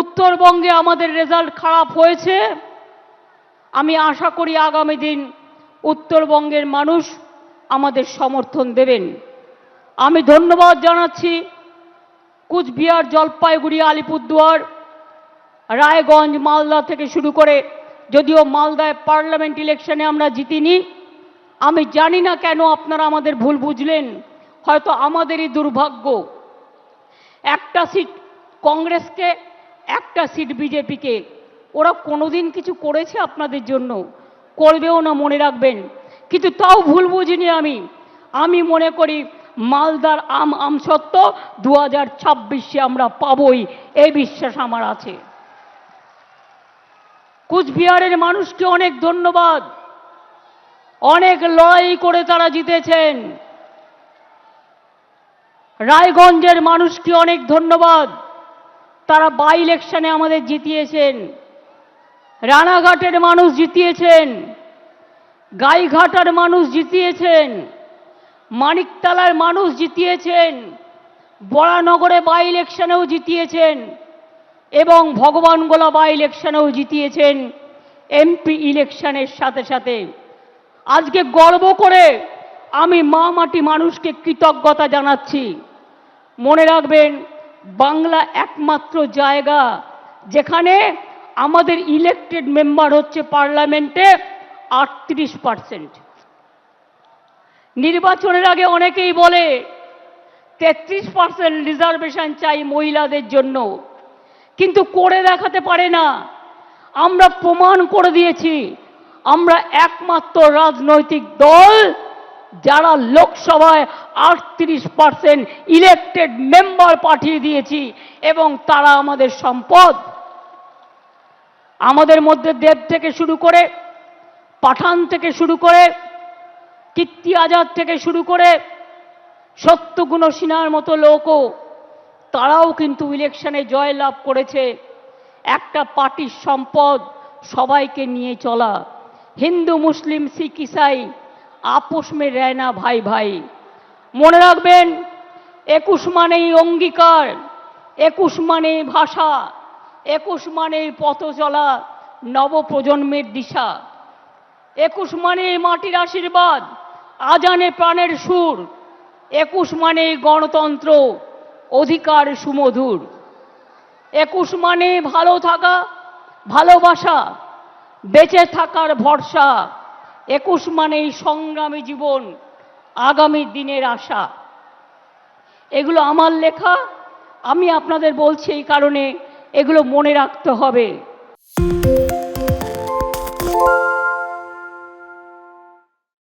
উত্তরবঙ্গে আমাদের রেজাল্ট খারাপ হয়েছে। আমি আশা করি আগামী দিন উত্তরবঙ্গের মানুষ আমাদের সমর্থন দেবেন। আমি ধন্যবাদ জানাচ্ছি কুচবিহার জলপাইগুড়ি আলিপুরদুয়ার, রায়গঞ্জ, মালদা থেকে শুরু করে, যদিও মালদায় পার্লামেন্ট ইলেকশনে আমরা জিতিনি। আমি জানি না কেন আপনারা আমাদের ভুল বুঝলেন, হয়তো আমাদেরই দুর্ভাগ্য। একটা সিট কংগ্রেসকে একটা সিট বিজেপিকে ওরা কোনোদিন কিছু করেছে আপনাদের জন্য? করবেও না, মনে রাখবেন। কিন্তু তাও ভুল বুঝিনি আমি। আমি মনে করি মালদার আম আম সত্য দু হাজার ছাব্বিশে আমরা পাবই এই বিশ্বাস আমার আছে। কুচবিহারের মানুষকে অনেক ধন্যবাদ। অনেক লড়াই করে তারা জিতেছেন। রায়গঞ্জের মানুষকে অনেক ধন্যবাদ। তারা বাই ইলেকশনে আমাদের জিতিয়েছেন। রানাঘাটের মানুষ জিতিয়েছেন। গাইঘাটার মানুষ জিতিয়েছেন। মানিকতলার মানুষ জিতিয়েছেন। বড়ানগরে বাই ইলেকশনেও জিতিয়েছেন এবং ভগবানগোলা বাই ইলেকশনেও জিতিয়েছেন এমপি ইলেকশনের সাথে সাথে। আজকে গর্ব করে আমি মা মাটি মানুষকে কৃতজ্ঞতা জানাচ্ছি। মনে রাখবেন বাংলা একমাত্র জায়গা যেখানে আমাদের ইলেকটেড মেম্বার হচ্ছে পার্লামেন্টে আটত্রিশ পার্সেন্ট নির্বাচনের আগে অনেকেই বলে, তেত্রিশ পার্সেন্ট রিজার্ভেশন চাই মহিলাদের জন্য। কিন্তু করে দেখাতে পারে না। আমরা প্রমাণ করে দিয়েছি, আমরা একমাত্র রাজনৈতিক দল যারা লোকসভায় আটত্রিশ পার্সেন্ট ইলেকটেড মেম্বার পাঠিয়ে দিয়েছি এবং তারা আমাদের সম্পদ, আমাদের মধ্যে দেব থেকে শুরু করে, পাঠান থেকে শুরু করে, কীর্তি আজাদ থেকে শুরু করে, সত্যগুণ সিনহার মতো লোকও তারাও কিন্তু ইলেকশনে জয় লাভ করেছে। একটা পার্টির সম্পদ সবাইকে নিয়ে চলা। হিন্দু, মুসলিম, শিখ, ইসাই আপোষ মে না ভাই ভাই। মনে রাখবেন, একুশ মানেই অঙ্গীকার, একুশ মানে ভাষা, একুশ মানে পথ চলা নবপ্রজন্মের দিশা। একুশ মানে মাটির আশীর্বাদ, আজানে প্রাণের সুর। একুশ মানে গণতন্ত্র, অধিকার সুমধুর। একুশ মানে ভালো থাকা, ভালোবাসা, বেঁচে থাকার ভরসা। একুশ মানে এই সংগ্রামী জীবন, আগামী দিনের আশা। এগুলো আমার লেখা, আমি আপনাদের বলছি এই কারণে এগুলো মনে রাখতে হবে।